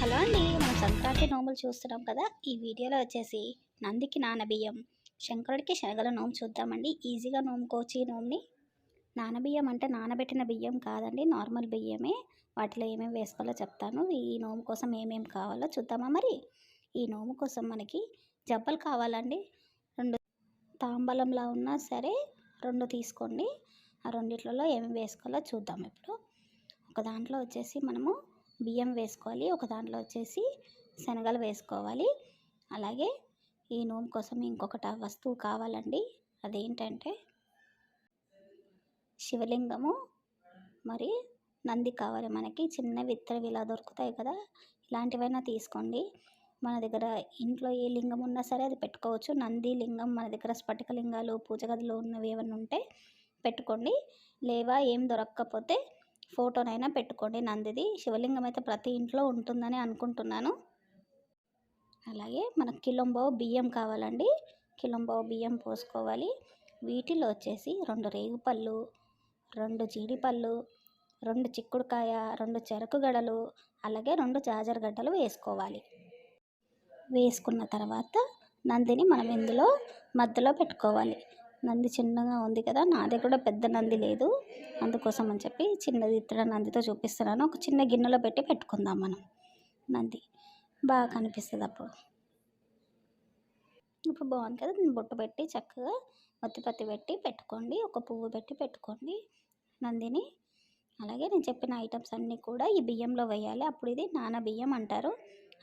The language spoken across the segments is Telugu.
హలో అండి మనం సంక్రాంతి నోములు చూస్తున్నాం కదా ఈ వీడియోలో వచ్చేసి నందికి నానబియ్యం శంకరుడికి శనగల నోము చూద్దామండి. ఈజీగా నోముకోవచ్చు ఈ నోముని. నానబియ్యం అంటే నానబెట్టిన బియ్యం కాదండి నార్మల్ బియ్యమే. వాటిలో ఏమేమి వేసుకోవాలో చెప్తాను. ఈ నోము కోసం ఏమేమి కావాలో చూద్దామా మరి? ఈ నోము కోసం మనకి జబ్బలు కావాలండి. రెండు తాంబలంలా ఉన్నా సరే రెండు తీసుకోండి. ఆ రెండిట్లలో ఏమేమి వేసుకోవాలో చూద్దాం ఇప్పుడు. ఒక దాంట్లో వచ్చేసి మనము బియ్యం వేసుకోవాలి. ఒక దాంట్లో వచ్చేసి శనగలు వేసుకోవాలి. అలాగే ఈ నూనె కోసం ఇంకొకటి వస్తువు కావాలండి. అదేంటంటే శివలింగము మరి నంది కావాలి మనకి. చిన్న విత్తనవి ఇలా దొరుకుతాయి కదా ఇలాంటివైనా తీసుకోండి. మన దగ్గర ఇంట్లో ఏ లింగం ఉన్నా సరే అది పెట్టుకోవచ్చు. నంది లింగం మన దగ్గర స్ఫటిక లింగాలు పూజ గదిలో ఉన్నవి ఏమైనా ఉంటే పెట్టుకోండి. లేవా ఏం దొరక్కపోతే ఫోటోనైనా పెట్టుకోండి నందిది. శివలింగం అయితే ప్రతి ఇంట్లో ఉంటుందని అనుకుంటున్నాను. అలాగే మనకు కిలోంబావు బియ్యం కావాలండి. కిలోంబావు బియ్యం పోసుకోవాలి. వీటిలో వచ్చేసి రెండు రేగుపళ్ళు రెండు జీడిపళ్ళు రెండు చిక్కుడుకాయ రెండు చెరకు గడలు అలాగే రెండు జాజర్ గడ్డలు వేసుకోవాలి. వేసుకున్న తర్వాత నందిని మనం ఇందులో మధ్యలో పెట్టుకోవాలి. నంది చిన్నగా ఉంది కదా నా దగ్గర కూడా పెద్ద నంది లేదు. అందుకోసం అని చెప్పి చిన్నది ఇతర నందితో చూపిస్తున్నాను. ఒక చిన్న గిన్నెలో పెట్టి పెట్టుకుందాం మనం. నంది బాగా కనిపిస్తుంది అప్పుడు. ఇప్పుడు బాగుంది కదా దీన్ని బొట్టు పెట్టి చక్కగా ఉత్తిపత్తి పెట్టి పెట్టుకోండి. ఒక పువ్వు పెట్టి పెట్టుకోండి నందిని. అలాగే నేను చెప్పిన ఐటమ్స్ అన్నీ కూడా ఈ బియ్యంలో వేయాలి. అప్పుడు ఇది నాన బియ్యం అంటారు.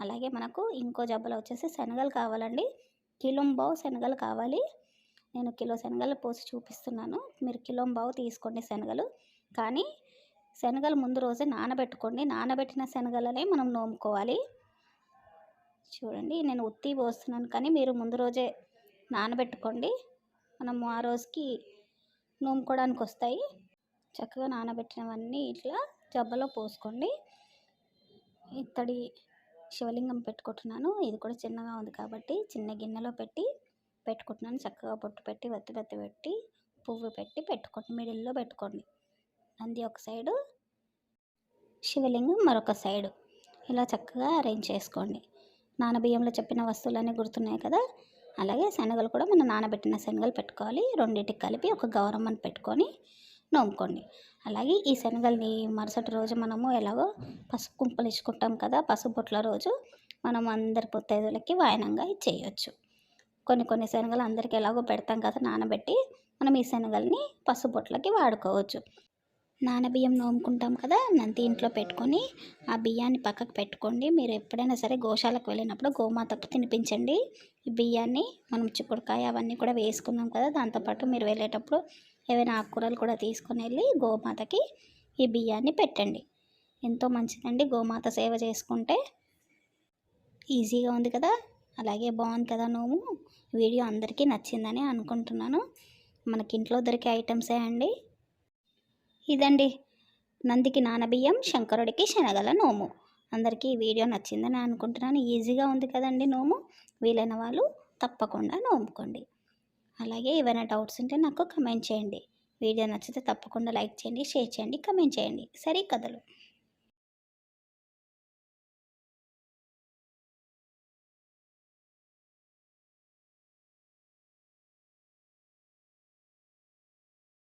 అలాగే మనకు ఇంకో జబ్బలో వచ్చేసి శనగలు కావాలండి. కిలోంబావు శనగలు కావాలి. నేను కిలో శనగలు పోసి చూపిస్తున్నాను. మీరు కిలో బావు తీసుకోండి శనగలు. కానీ శనగలు ముందు రోజే నానబెట్టుకోండి. నానబెట్టిన శనగలనే మనం నోముకోవాలి. చూడండి నేను ఉత్తి పోస్తున్నాను కానీ మీరు ముందు రోజే నానబెట్టుకోండి. మనము ఆ రోజుకి నోముకోవడానికి వస్తాయి. చక్కగా నానబెట్టినవన్నీ ఇట్లా జబ్బలో పోసుకోండి. ఇత్తడి శివలింగం పెట్టుకుంటున్నాను. ఇది కూడా చిన్నగా ఉంది కాబట్టి చిన్న గిన్నెలో పెట్టి పెట్టుకుంటున్నాను. చక్కగా బొట్టు పెట్టి వత్తి వత్తి పెట్టి పువ్వు పెట్టి పెట్టుకోండి. మిడిల్లో పెట్టుకోండి. నంది ఒక సైడు శివలింగం మరొక సైడు. ఇలా చక్కగా అరేంజ్ చేసుకోండి. నానబియ్యంలో చెప్పిన వస్తువులన్నీ గుర్తున్నాయి కదా? అలాగే శనగలు కూడా మనం నానబెట్టిన శనగలు పెట్టుకోవాలి. రెండింటికి కలిపి ఒక గౌరమ్మని పెట్టుకొని నోముకోండి. అలాగే ఈ శనగల్ని మరుసటి రోజు మనము ఎలాగో పసుపు కుంపలు ఇచ్చుకుంటాం కదా? పసుపు బొట్ల రోజు మనం అందరి పొత్తైదులకి వాయనంగా ఇచ్చేయచ్చు. కొన్ని కొన్ని శనగలు అందరికీ ఎలాగో పెడతాం కదా నానబెట్టి మనం ఈ శనగల్ని పసుపొట్లకి వాడుకోవచ్చు. నానబియ్యం నోముకుంటాం కదా నంది ఇంట్లో పెట్టుకొని ఆ బియ్యాన్ని పక్కకు పెట్టుకోండి. మీరు ఎప్పుడైనా సరే గోశాలకు వెళ్ళినప్పుడు గోమాతకు తినిపించండి. ఈ బియ్యాన్ని మనం చిక్కుడుకాయ అవన్నీ కూడా వేసుకున్నాం కదా దాంతోపాటు మీరు వెళ్ళేటప్పుడు ఏవైనా ఆకుకూరలు కూడా తీసుకొని వెళ్ళి గోమాతకి ఈ బియ్యాన్ని పెట్టండి. ఎంతో మంచిదండి గోమాత సేవ చేసుకుంటే. ఈజీగా ఉంది కదా. అలాగే బాగుంది కదా నోము? వీడియో అందరికీ నచ్చిందని అనుకుంటున్నాను. మనకి ఇంట్లో దొరికే ఐటమ్సే అండి. ఇదండి నందికి నానబియ్యం శంకరుడికి శనగల నోము. అందరికీ ఈ వీడియో నచ్చిందని అనుకుంటున్నాను. ఈజీగా ఉంది కదండి నోము? వీలైన వాళ్ళు తప్పకుండా నోముకోండి. అలాగే ఏమైనా డౌట్స్ ఉంటే నాకు కమెంట్ చేయండి. వీడియో నచ్చితే తప్పకుండా లైక్ చేయండి షేర్ చేయండి కమెంట్ చేయండి. సరే కథలు.